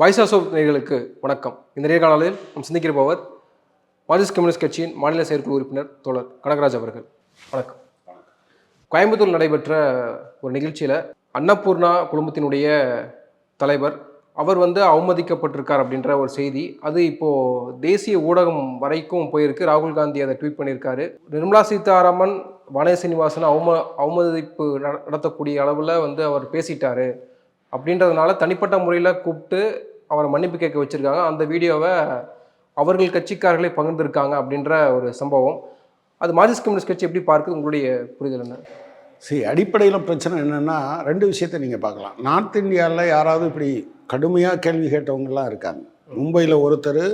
Voice of வணக்கம். இந்த நேர்காணலில் நாம் சிந்திக்கிற போவர் மார்க்சிஸ்ட் கம்யூனிஸ்ட் கட்சியின் மாநில செயற்குழு உறுப்பினர் தோழர் கனகராஜ் அவர்கள். வணக்கம். கோயம்புத்தூர் நடைபெற்ற ஒரு நிகழ்ச்சியில் அன்னபூர்ணா குடும்பத்தினுடைய தலைவர் அவர் வந்து அவமதிக்கப்பட்டிருக்கார் அப்படின்ற ஒரு செய்தி அது இப்போது தேசிய ஊடகம் வரைக்கும் போயிருக்கு. ராகுல் காந்தி அதை ட்வீட் பண்ணியிருக்காரு. நிர்மலா சீதாராமன் வானய சீனிவாசன் அவம அவமதிப்பு நடத்தக்கூடிய அளவில் வந்து அவர் பேசிட்டாரு. அப்படின்றதுனால தனிப்பட்ட முறையில் கூப்பிட்டு அவரை மன்னிப்பு கேட்க வச்சுருக்காங்க. அந்த வீடியோவை அவர்கள் கட்சிக்காரர்களே பகிர்ந்திருக்காங்க அப்படின்ற ஒரு சம்பவம். அது மார்க்சிஸ்ட் கம்யூனிஸ்ட் கட்சி எப்படி பார்க்குது? உங்களுடைய புரிதல் என்ன? சரி அடிப்படையில் பிரச்சனை என்னென்னா ரெண்டு விஷயத்தை நீங்கள் பார்க்கலாம். நார்த் இந்தியாவில் யாராவது இப்படி கடுமையாக கேள்வி கேட்டவங்கலாம் இருக்காங்க. மும்பையில் ஒருத்தர்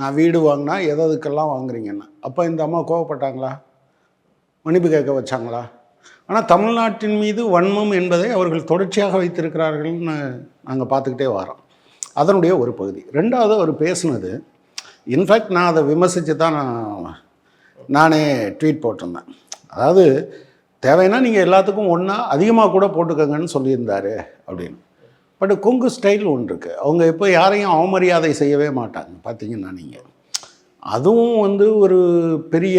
நான் வீடு வாங்கினா எது எதுக்கெல்லாம் வாங்குறீங்கன்னு? அப்போ இந்த அம்மா கோவப்பட்டாங்களா? மன்னிப்பு கேட்க வச்சாங்களா? ஆனால் தமிழ்நாட்டின் மீது வன்மம் என்பதை அவர்கள் தொடர்ச்சியாக வைத்திருக்கிறார்கள்னு நாங்கள் பார்த்துக்கிட்டே வரோம். அதனுடைய ஒரு பகுதி. ரெண்டாவது அவர் பேசுனது இன்ஃபேக்ட் நான் அதை விமர்சித்து தான் நான் நானே ட்வீட் போட்டிருந்தேன். அதாவது தேவைன்னா நீங்கள் எல்லாத்துக்கும் ஒன்றா அதிகமாக கூட போட்டுக்கோங்கன்னு சொல்லியிருந்தாரு அப்படின்னு. பட் கொங்கு ஸ்டைல் ஒன்று இருக்குது அவங்க இப்போ யாரையும் அவமரியாதை செய்யவே மாட்டாங்க பார்த்தீங்கன்னா நீங்கள் அதுவும் வந்து ஒரு பெரிய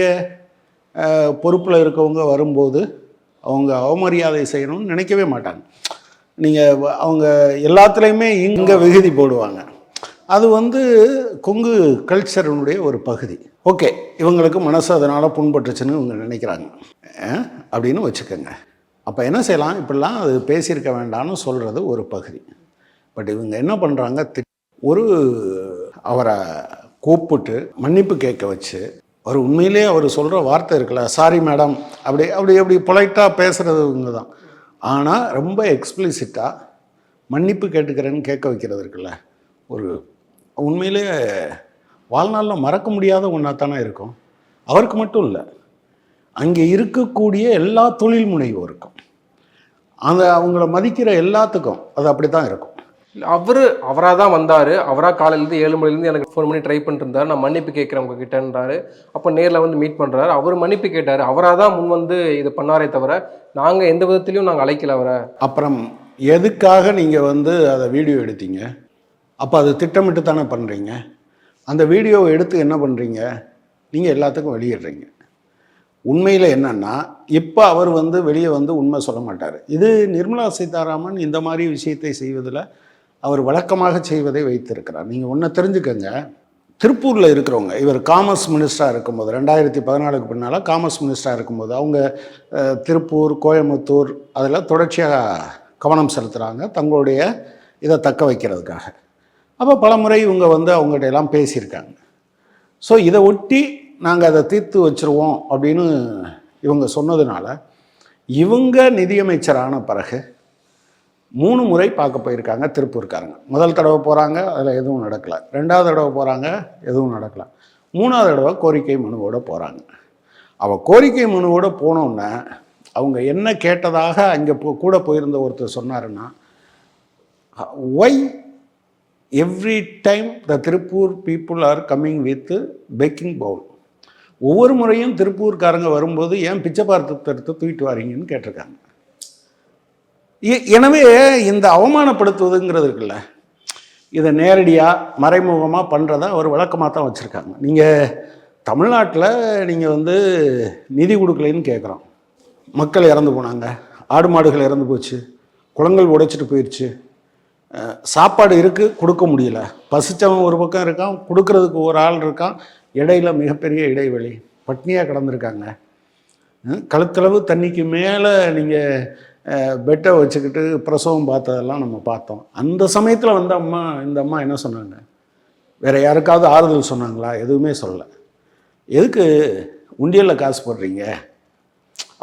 பொறுப்பில் இருக்கவங்க வரும்போது அவங்க அவமரியாதை செய்யணும்னு நினைக்கவே மாட்டாங்க. நீங்கள் அவங்க எல்லாத்துலேயுமே இங்கே விகுதி போடுவாங்க. அது வந்து கொங்கு கல்ச்சரனுடைய ஒரு பகுதி. ஓகே இவங்களுக்கு மனசு அதனால் புண்பட்டுச்சுன்னு இவங்க நினைக்கிறாங்க. அப்படின்னு வச்சுக்கோங்க. அப்போ என்ன செய்யலாம்? இப்படிலாம் அது பேசியிருக்க வேண்டாம்னு சொல்கிறது ஒரு பகுதி. பட் இவங்க என்ன பண்ணுறாங்க ஒரு அவரை கூப்பிட்டு மன்னிப்பு கேட்க வச்சு அவர் உண்மையிலே அவர் சொல்கிற வார்த்தை இருக்குல்ல சாரி மேடம் அப்படி அப்படி அப்படி பொலைட்டாக பேசுகிறதுங்க தான் ஆனால் ரொம்ப எக்ஸ்பிளிசிட்டாக மன்னிப்பு கேட்டுக்கிறேன்னு கேட்க வைக்கிறது இருக்குல்ல ஒரு உண்மையிலே வாழ்நாளில் மறக்க முடியாத ஒன்றா தானே இருக்கும். அவருக்கு மட்டும் இல்லை அங்கே இருக்கக்கூடிய எல்லா தொழில் முனைவோருக்கும் அந்த அவங்கள மதிக்கிற எல்லாத்துக்கும் அது அப்படி தான் இருக்கும். அவர் அவராக தான் வந்தார். அவராக காலையிலேருந்து ஏழு மணிலேருந்து எனக்கு ஃபோன் பண்ணி ட்ரை பண்ணிருந்தார் நான் மன்னிப்பு கேட்குறேன் உங்ககிட்டன்றாரு. அப்போ நேரில் வந்து மீட் பண்ணுறாரு அவர் மன்னிப்பு கேட்டார். அவராக தான் முன் வந்து இது பண்ணாரே தவிர நாங்கள் எந்த விதத்துலையும் நாங்கள் அழைக்கல அவரை. அப்புறம் எதுக்காக நீங்கள் வந்து அதை வீடியோ எடுத்தீங்க? அப்போ அது திட்டமிட்டு தானே பண்ணுறீங்க அந்த வீடியோவை எடுத்து என்ன பண்ணுறீங்க நீங்கள் எல்லாத்துக்கும் வெளியிடுறீங்க. உண்மையில் என்னன்னா இப்போ அவர் வந்து வெளியே வந்து உண்மை சொல்ல மாட்டார். இது நிர்மலா சீதாராமன் இந்த மாதிரி விஷயத்தை செய்வதில் அவர் வழக்கமாக செய்வதை வைத்திருக்கிறார். நீங்கள் ஒன்றை தெரிஞ்சுக்கங்க. திருப்பூரில் இருக்கிறவங்க இவர் காமர்ஸ் மினிஸ்டராக இருக்கும்போது ரெண்டாயிரத்தி பதினாலுக்கு பின்னால் காமர்ஸ் மினிஸ்டராக இருக்கும்போது அவங்க திருப்பூர் கோயம்புத்தூர் அதில் தொடர்ச்சியாக கவனம் செலுத்துகிறாங்க தங்களுடைய இதை தக்க வைக்கிறதுக்காக. அப்போ பல முறை இவங்க வந்து அவங்ககிட்ட எல்லாம் பேசியிருக்காங்க. ஸோ இதை ஒட்டி நாங்கள் அதை தீர்த்து வச்சுருவோம் அப்படின்னு இவங்க சொன்னதுனால இவங்க நிதியமைச்சரான பிறகு மூணு முறை பார்க்க போயிருக்காங்க திருப்பூர்காரங்க. முதல் தடவை போகிறாங்க அதில் எதுவும் நடக்கலை. ரெண்டாவது தடவை போகிறாங்க எதுவும் நடக்கலை. மூணாவது தடவை கோரிக்கை மனுவோடு போகிறாங்க அவள் கோரிக்கை மனுவோட போனோன்னே அவங்க என்ன கேட்டதாக அங்கே போ கூட போயிருந்த ஒருத்தர் சொன்னாருன்னா why every time the Tiruppur people are coming with begging bowl ஒவ்வொரு முறையும் திருப்பூர்காரங்க வரும்போது ஏன் பிச்சை பார்த்து தடுத்து தூக்கிட்டு வரீங்கன்னு கேட்டிருக்காங்க. எனவே இந்த அவமானப்படுத்துவதுங்கிறது இருக்குல்ல. இதை நேரடியாக மறைமுகமாக பண்ணுறத ஒரு வழக்கமாக தான் வச்சுருக்காங்க. நீங்கள் தமிழ்நாட்டில் நீங்கள் வந்து நிதி கொடுக்கலைன்னு கேட்குறோம் மக்கள் இறந்து போனாங்க. ஆடு மாடுகள் இறந்து போச்சு. குளங்கள் உடைச்சிட்டு போயிடுச்சு சாப்பாடு இருக்குது கொடுக்க முடியல. பசிச்சவன் ஒரு பக்கம் இருக்கான் கொடுக்கறதுக்கு ஒரு ஆள் இருக்கான். இடையில மிகப்பெரிய இடைவெளி. பட்னியாக கிடந்திருக்காங்க. கழுத்தளவு தண்ணிக்கு மேலே நீங்கள் பெட்டை வச்சுக்கிட்டு பிரசவம் பார்த்ததெல்லாம் நம்ம பார்த்தோம். அந்த சமயத்தில் வந்து அம்மா இந்த அம்மா என்ன சொன்னாங்க? வேறு யாருக்காவது ஆறுதல் சொன்னாங்களா? எதுவுமே சொல்லலை. எதுக்கு உண்டியலில் காசு போடுறீங்க?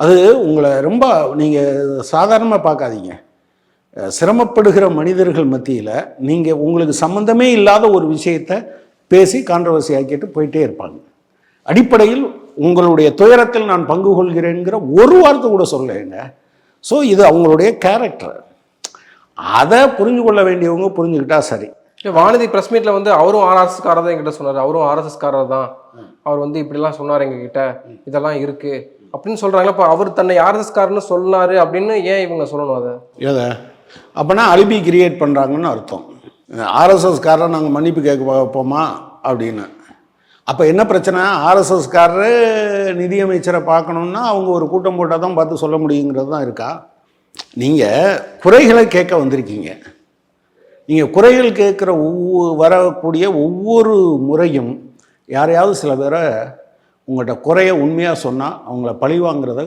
அது உங்களை ரொம்ப நீங்கள் சாதாரணமாக பார்க்காதீங்க. சிரமப்படுகிற மனிதர்கள் மத்தியில் நீங்கள் உங்களுக்கு சம்மந்தமே இல்லாத ஒரு விஷயத்தை பேசி கான்ட்ரவர்சி ஆக்கிட்டு போயிட்டே இருப்பாங்க. அடிப்படையில் உங்களுடைய துயரத்தில் நான் பங்கு கொள்கிறேங்கிற ஒரு வார்த்தை கூட சொல்லுங்க ஸோ இது அவங்களுடைய கேரக்டர் அதை புரிஞ்சு கொள்ள வேண்டியவங்க புரிஞ்சுக்கிட்டா சரி. வானதி ப்ரெஸ் மீட்டில் வந்து அவரும் ஆர்எஸ்எஸ்காரர் தான் என்கிட்ட சொன்னார். அவரும் ஆர்எஸ்எஸ்காரர் தான். அவர் வந்து இப்படிலாம் சொன்னார் எங்ககிட்ட. இதெல்லாம் இருக்கு. அப்படின்னு சொல்றாங்களா இப்போ அவர் தன்னை ஆர்எஸ்எஸ்காரன்னு சொன்னாரு அப்படின்னு ஏன் இவங்க சொல்லணும் அதை? எதை அப்போனா அலிபி கிரியேட் பண்ணுறாங்கன்னு அர்த்தம். ஆர்எஸ்எஸ்காரரை நாங்கள் மன்னிப்பு கேட்க வைப்போமா அப்படின்னு. அப்போ என்ன பிரச்சனை? ஆர்எஸ்எஸ்காரரு நிதியமைச்சரை பார்க்கணுன்னா அவங்க ஒரு கூட்டம் போட்டால் தான் பார்த்து சொல்ல முடியுங்கிறது தான் இருக்கா? நீங்கள் குறைகளை கேட்க வந்திருக்கீங்க. நீங்கள் குறைகள் கேட்குற ஒவ்வொரு வரக்கூடிய ஒவ்வொரு முறையும் யாரையாவது சில பேரை உங்கள்கிட்ட குறைய உண்மையாக சொன்னால் அவங்கள பழி வாங்குறத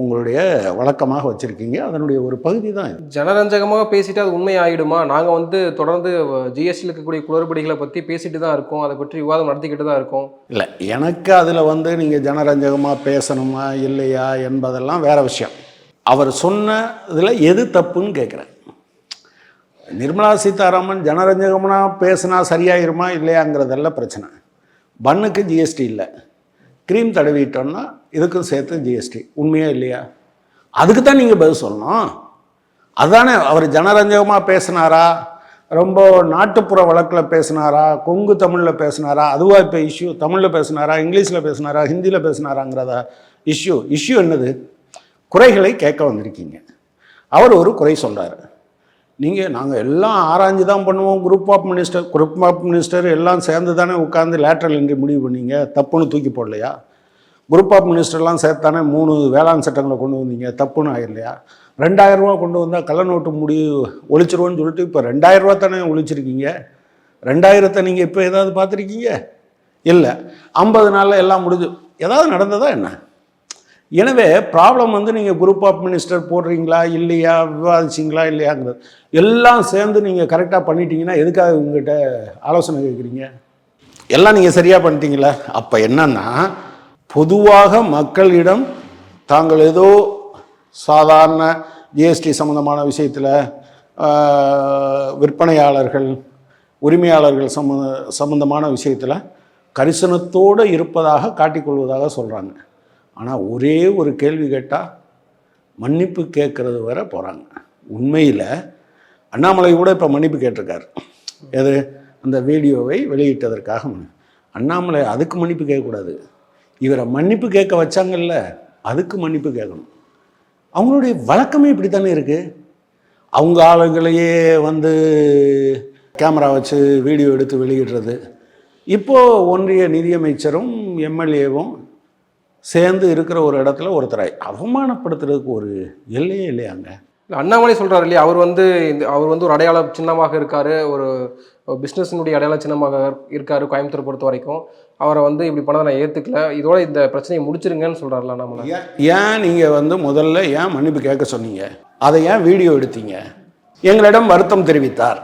உங்களுடைய வழக்கமாக வச்சுருக்கீங்க. அதனுடைய ஒரு பகுதி தான் இது. ஜனரஞ்சகமாக பேசிட்டு அது உண்மை ஆயிடுமா நாங்கள் வந்து தொடர்ந்து ஜிஎஸ்டியில் இருக்கக்கூடிய குளறுபடிகளை பற்றி பேசிட்டு தான் இருக்கோம். அதை பற்றி விவாதம் நடத்திக்கிட்டு தான் இருக்கோம். இல்லை எனக்கு அதில் வந்து நீங்கள் ஜனரஞ்சகமாக பேசணுமா இல்லையா என்பதெல்லாம் வேற விஷயம். அவர் சொன்ன இதில் எது தப்புன்னு கேட்குறேன் நிர்மலா சீதாராமன் ஜனரஞ்சகம்னா பேசினா சரியாயிருமா இல்லையாங்கிறதெல்லாம் பிரச்சனை. பன்னுக்கு ஜிஎஸ்டி இல்லை. க்ரீம் தடவிட்டோம்னா இதுக்கும் சேர்த்து ஜிஎஸ்டி உண்மையா இல்லையா? அதுக்கு தான் நீங்கள் பதில் சொல்லணும். அதானே அவர் ஜனரஞ்சகமாக பேசினாரா? ரொம்ப நாட்டுப்புற வழக்கில் பேசினாரா? கொங்கு தமிழில் பேசினாரா? அதுவாக இப்போ இஷ்யூ தமிழில் பேசினாரா? இங்கிலீஷில் பேசினாரா? ஹிந்தியில் பேசினாராங்கிறதா இஷ்யூ இஷ்யூ என்னது? குறைகளை கேட்க வந்திருக்கீங்க. அவர் ஒரு குறை சொல்கிறார் நீங்கள் நாங்கள் எல்லாம் ஆராய்ஞ்சு தான் பண்ணுவோம். Group of minister group of minister எல்லாம் சேர்ந்து தானே உட்காந்து லேட்ரல் என்ட்ரி முடிவு பண்ணீங்க. தப்புன்னு தூக்கி போடலையா? குரூப் ஆஃப் மினிஸ்டர்லாம் சேர்த்தானே மூணு வேளாண் சட்டங்களை கொண்டு வந்தீங்க. தப்புன்னு ஆயிடலையா ரெண்டாயிரம் ரூபா கொண்டு வந்தால் கள்ள நோட்டு முடி ஒழிச்சிருவோன்னு சொல்லிட்டு இப்போ ரெண்டாயிரம் ரூபா தானே ஒழிச்சிருக்கீங்க. ரெண்டாயிரத்தை நீங்கள் இப்போ ஏதாவது பார்த்துருக்கீங்க? இல்லை. ஐம்பது நாளில் எல்லாம் முடிஞ்சு. ஏதாவது நடந்ததா என்ன? எனவே ப்ராப்ளம் வந்து நீங்கள் குரூப் ஆஃப் மினிஸ்டர் போடுறீங்களா இல்லையா விவாதிச்சிங்களா இல்லையாங்கிறது. எல்லாம் சேர்ந்து நீங்கள் கரெக்டாக பண்ணிட்டீங்கன்னா எதுக்காக உங்ககிட்ட ஆலோசனை கேட்குறீங்க? எல்லாம் நீங்கள் சரியாக பண்ணிட்டீங்களா? அப்போ என்னன்னா பொதுவாக மக்களிடம் தாங்கள் ஏதோ சாதாரண ஜிஎஸ்டி சம்மந்தமான விஷயத்தில் விற்பனையாளர்கள் உரிமையாளர்கள் சம்மந்த சம்மந்தமான விஷயத்தில் கரிசனத்தோடு இருப்பதாக காட்டிக்கொள்வதாக சொல்கிறாங்க ஆனால் ஒரே ஒரு கேள்வி கேட்டால் மன்னிப்பு கேட்குறது வர போகிறாங்க உண்மையில் அண்ணாமலை கூட இப்போ மன்னிப்பு கேட்டிருக்காரு. எது? அந்த வீடியோவை வெளியிட்டதற்காக அண்ணாமலை அதுக்கு மன்னிப்பு கேட்கக்கூடாது. இவரை மன்னிப்பு கேட்க வச்சாங்கல்ல அதுக்கு மன்னிப்பு கேட்கணும். அவங்களுடைய வழக்கமே இப்படி தானே இருக்குது அவங்க ஆளுங்களையே வந்து கேமரா வச்சு வீடியோ எடுத்து வெளியிடுறது. இப்போது ஒன்றிய நிதியமைச்சரும் எம்எல்ஏவும் சேர்ந்து இருக்கிற ஒரு இடத்துல ஒருத்தரை அவமானப்படுத்துறதுக்கு ஒரு எல்லையே இல்லையாங்க? இல்ல, அண்ணாமலை சொல்றாரு இல்லையா? அவர் வந்து இந்த அவர் வந்து ஒரு அடையாள சின்னமாக இருக்காரு. ஒரு பிஸ்னஸினுடைய அடையாள சின்னமாக இருக்காரு கோயம்புத்தூர் பொறுத்த வரைக்கும். அவரை வந்து இப்படி பண்ணதை நான் ஏற்றுக்கல இதோட இந்த பிரச்சனையை முடிச்சிருங்கன்னு சொல்றாருல அண்ணாமலை. ஏன் நீங்கள் வந்து முதல்ல ஏன் மன்னிப்பு கேட்க சொன்னீங்க? அதை ஏன் வீடியோ எடுத்தீங்க? எங்களிடம் வருத்தம் தெரிவித்தார்.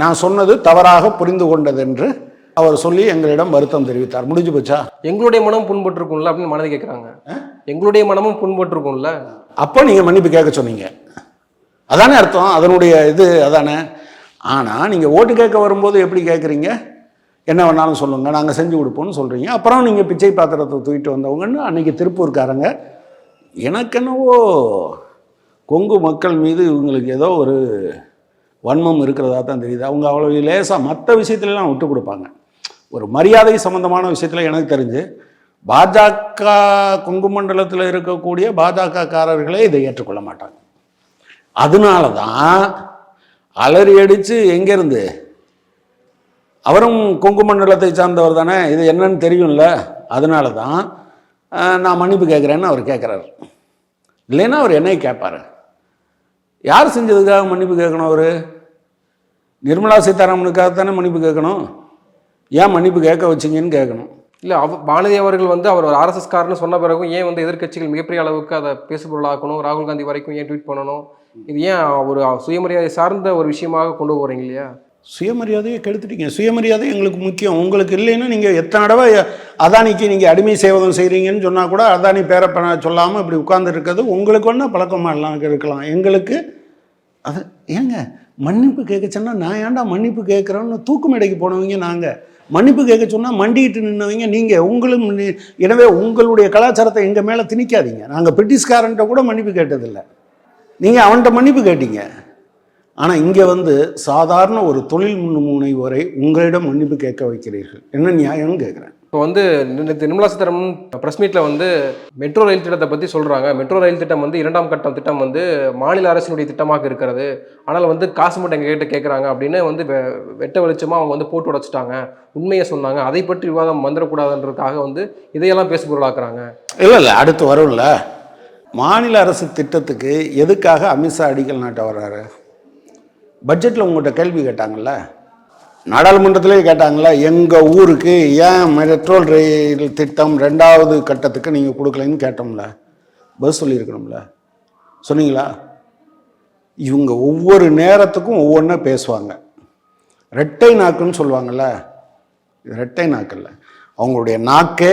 நான் சொன்னது தவறாக புரிந்து கொண்டதென்று அவர் சொல்லி எங்களிடம் வருத்தம் தெரிவித்தார். முடிஞ்சு போச்சா? எங்களுடைய மனம் புண்பட்டிருக்கும்ல அப்படின்னு மனதை கேட்குறாங்க எங்களுடைய மனமும் புண்பட்டிருக்கும்ல. அப்போ நீங்கள் மன்னிப்பு கேட்க சொன்னீங்க. அதானே அர்த்தம். அதனுடைய இது அதானே. ஆனால் நீங்கள் ஓட்டு கேட்க வரும்போது எப்படி கேட்குறீங்க என்ன வேணாலும் சொல்லுங்கள் நாங்கள் செஞ்சு கொடுப்போம்னு சொல்கிறீங்க அப்புறம் நீங்கள் பிச்சை பாத்திரத்தை தூக்கிட்டு வந்தவங்கன்னு அன்றைக்கி திருப்பூர்காரங்க எனக்கு என்னவோ கொங்கு மக்கள் மீது இவங்களுக்கு ஏதோ ஒரு வன்மம் இருக்கிறதா தான் தெரியுது. அவங்க அவ்வளோ லேசாக மற்ற விஷயத்துலலாம் விட்டு கொடுப்பாங்க. ஒரு மரியாதை சம்பந்தமான விஷயத்தில் எனக்கு தெரிஞ்சு பாஜக கொங்கு மண்டலத்தில் இருக்கக்கூடிய பாஜக காரர்களே இதை ஏற்றுக்கொள்ள மாட்டாங்க. அதனால தான் அலறி அடித்து எங்கேருந்து? அவரும் கொங்கு மண்டலத்தை சார்ந்தவர் தானே இது என்னன்னு தெரியும்ல. அதனால தான் நான் மன்னிப்பு கேட்குறேன்னு அவர் கேட்குறாரு இல்லைன்னா அவர் என்னை கேட்பார் யார் செஞ்சதுக்காக மன்னிப்பு கேட்கணும் அவர்? நிர்மலா சீதாராமனுக்காக தானே மன்னிப்பு கேட்கணும் ஏன் மன்னிப்பு கேட்க வச்சீங்கன்னு கேட்கணும். இல்லை அவ பாரதி அவர்கள் வந்து அவர் ஒரு ஆர்எஸ்எஸ் காரன்னு சொன்ன பிறகும் ஏன் வந்து எதிர்க்கட்சிகள் மிகப்பெரிய அளவுக்கு அதை பேசுபொருளாக்கணும்? ராகுல் காந்தி வரைக்கும் ஏன் ட்வீட் பண்ணணும்? இது ஏன் ஒரு சுயமரியாதை சார்ந்த ஒரு விஷயமாக கொண்டு போறீங்க இல்லையா? சுயமரியாதையை கெடுத்துட்டீங்க. சுயமரியாதை எங்களுக்கு முக்கியம். உங்களுக்கு இல்லைன்னா நீங்கள் எத்தனை தடவை அதானிக்கு நீங்கள் அடிமை சேவகம் செய்கிறீங்கன்னு சொன்னால் கூட அதானி பேரை சொல்லாமல் இப்படி உட்கார்ந்து இருக்கிறது உங்களுக்கு ஒன்றா பழக்கமாக எல்லாம் இருக்கலாம். எங்களுக்கு அது ஏங்க மன்னிப்பு கேட்க சொன்னா நான் ஏன்டா மன்னிப்பு கேட்குறோன்னு தூக்கு மேடைக்கு போனவங்க நாங்கள் மன்னிப்பு கேட்க சொன்னால் மண்டிகிட்டு நின்னவங்க நீங்கள் உங்களும் எனவே உங்களுடைய கலாச்சாரத்தை எங்கள் மேலே திணிக்காதீங்க. நாங்கள் பிரிட்டிஷ்காரன்ட்ட கூட மன்னிப்பு கேட்டதில்லை. நீங்கள் அவன்கிட்ட மன்னிப்பு கேட்டீங்க. ஆனால் இங்கே வந்து சாதாரண ஒரு தொழில் முன்முனைவோரை உங்களிடம் மன்னிப்பு கேட்க வைக்கிறீர்கள். என்ன நியாயம்னு கேட்குறேன் இப்போ வந்து நிர்மலா சீதாராமன் ப்ரெஸ் மீட்டில் வந்து மெட்ரோ ரயில் திட்டத்தை பற்றி சொல்கிறாங்க மெட்ரோ ரயில் திட்டம் வந்து இரண்டாம் கட்டம் திட்டம் வந்து மாநில அரசினுடைய திட்டமாக இருக்கிறது. ஆனால் வந்து காசு மட்டும் எங்கள் கிட்ட கேட்குறாங்க அப்படின்னு வந்து வெ- வெட்ட வெளிச்சமாக அவங்க வந்து போட்டு உடைச்சிட்டாங்க. உண்மையை சொன்னாங்க. அதை பற்றி விவாதம் வந்துடக்கூடாதுன்றதுக்காக வந்து இதையெல்லாம் பேசுபொருளாக்குறாங்க இல்லை இல்லை. அடுத்து வரும்ல. மாநில அரசு திட்டத்துக்கு எதுக்காக அமித்ஷா அடிக்கல் நாட்ட வர்றாரு? பட்ஜெட்டில் உங்கள்கிட்ட கேள்வி கேட்டாங்கல்ல. நாடாளுமன்றத்திலே கேட்டாங்களா எங்கள் ஊருக்கு ஏன் மெட்ரோல் ரயில் திட்டம் ரெண்டாவது கட்டத்துக்கு நீங்கள் கொடுக்கலன்னு கேட்டோம்ல. பஸ் சொல்லியிருக்கணும்ல. சொன்னீங்களா? இவங்க ஒவ்வொரு நேரத்துக்கும் ஒவ்வொன்றா பேசுவாங்க. ரெட்டை நாக்குன்னு சொல்லுவாங்கள்ல இது ரெட்டை நாக்கல்ல அவங்களுடைய நாக்கே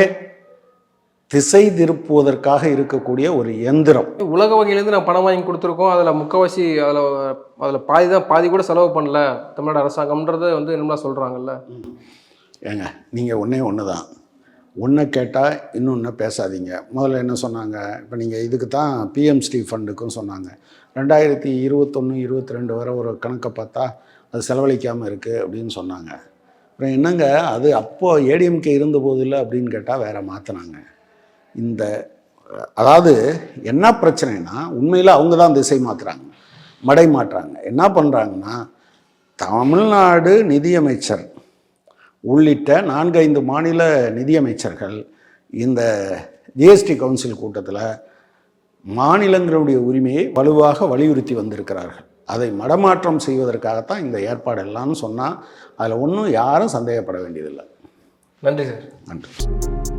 திசை திருப்புவதற்காக இருக்கக்கூடிய ஒரு எந்திரம். உலக வகையிலேருந்து நான் பணம் வாங்கி கொடுத்துருக்கோம். அதில் முக்கவாசி அதில் அதில் பாதி தான் பாதி கூட செலவு பண்ணல. தமிழ்நாடு அரசாங்கம்ன்றதை வந்து நிர்மலா சொல்கிறாங்கல்ல ஏங்க நீங்கள் ஒன்றே ஒன்று தான் ஒன்றை கேட்டால் இன்னொன்று பேசாதீங்க. முதல்ல என்ன சொன்னாங்க? இப்போ நீங்கள் இதுக்கு தான் பிஎம்ஸ்டி ஃபண்டுக்கும் சொன்னாங்க. ரெண்டாயிரத்தி இருபத்தொன்று இருபத்தி ரெண்டு வரை ஒரு கணக்கை பார்த்தா அது செலவழிக்காமல் இருக்குது அப்படின்னு சொன்னாங்க. அப்புறம் என்னங்க அது அப்போது ஏடிஎம்கே இருந்த போதில்லை அப்படின்னு கேட்டால் வேற மாற்றினாங்க இந்த அதாவது என்ன பிரச்சனைனா உண்மையில் அவங்க தான் திசை மாற்றுறாங்க மடை மாற்றுறாங்க என்ன பண்ணுறாங்கன்னா தமிழ்நாடு நிதியமைச்சர் உள்ளிட்ட நான்கைந்து மாநில நிதியமைச்சர்கள் இந்த ஜிஎஸ்டி கவுன்சில் கூட்டத்தில் மாநிலங்களுடைய உரிமையை வலுவாக வலியுறுத்தி வந்திருக்கிறார்கள். அதை மடமாற்றம் செய்வதற்காகத்தான் இந்த ஏற்பாடு எல்லாம்னு சொன்னால் அதில் ஒன்றும் யாரும் சந்தேகப்பட வேண்டியதில்லை. நன்றி சார். நன்றி.